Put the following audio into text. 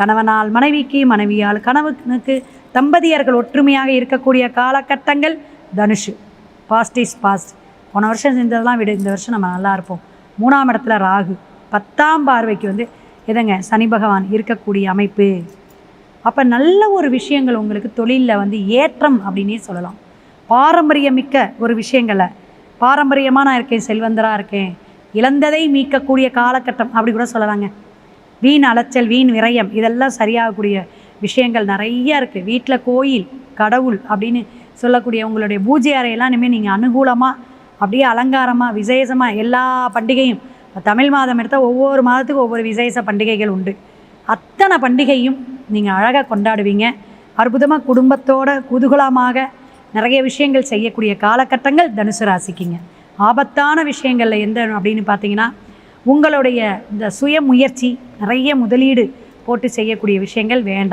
கணவனால் மனைவிக்கு மனைவியால் கணவனுக்கு தம்பதியர்கள் ஒற்றுமையாக இருக்கக்கூடிய காலகட்டங்கள் தனுஷு. பாஸ்ட் இஸ் பாஸ்ட் போன வருஷம் செஞ்சதெல்லாம் விட இந்த வருஷம் நம்ம நல்லா இருப்போம். மூணாம் இடத்துல ராகு. பத்தாம் பார்வைக்கு வந்து எதங்க சனி பகவான் இருக்கக்கூடிய அமைப்பு. அப்போ நல்ல ஒரு விஷயங்கள் உங்களுக்கு தொழிலில் வந்து ஏற்றம் அப்படின்னே சொல்லலாம். பாரம்பரியமிக்க ஒரு விஷயங்களை பாரம்பரியமாக நான் இருக்கேன் செல்வந்தராக இருக்கேன் இழந்ததை மீட்கக்கூடிய காலகட்டம் அப்படி கூட சொல்லலாங்க. வீண் அலைச்சல் வீண் விரயம் இதெல்லாம் சரியாகக்கூடிய விஷயங்கள் நிறைய இருக்குது வீட்டில் கோயில் கடவுள் அப்படின்னு சொல்லக்கூடிய உங்களுடைய பூஜை அறையெல்லாம் இனிமேல் நீங்கள் அனுகூலமாக அப்படியே அலங்காரமாக விசேஷமாக எல்லா பண்டிகையும் தமிழ் மாதம் எடுத்தால் ஒவ்வொரு மாதத்துக்கும் ஒவ்வொரு விசேஷ பண்டிகைகள் உண்டு. அத்தனை பண்டிகையும் நீங்கள் அழகாக கொண்டாடுவீங்க. அற்புதமாக குடும்பத்தோட குதூகலமாக நிறைய விஷயங்கள் செய்யக்கூடிய காலகட்டங்கள் தனுசு ராசிக்குங்க. ஆபத்தான விஷயங்களில் எந்த அப்படின்னு பார்த்தீங்கன்னா உங்களுடைய இந்த சுய முயற்சி நிறைய முதலீடு போட்டு செய்யக்கூடிய விஷயங்கள் வேண்டாம்.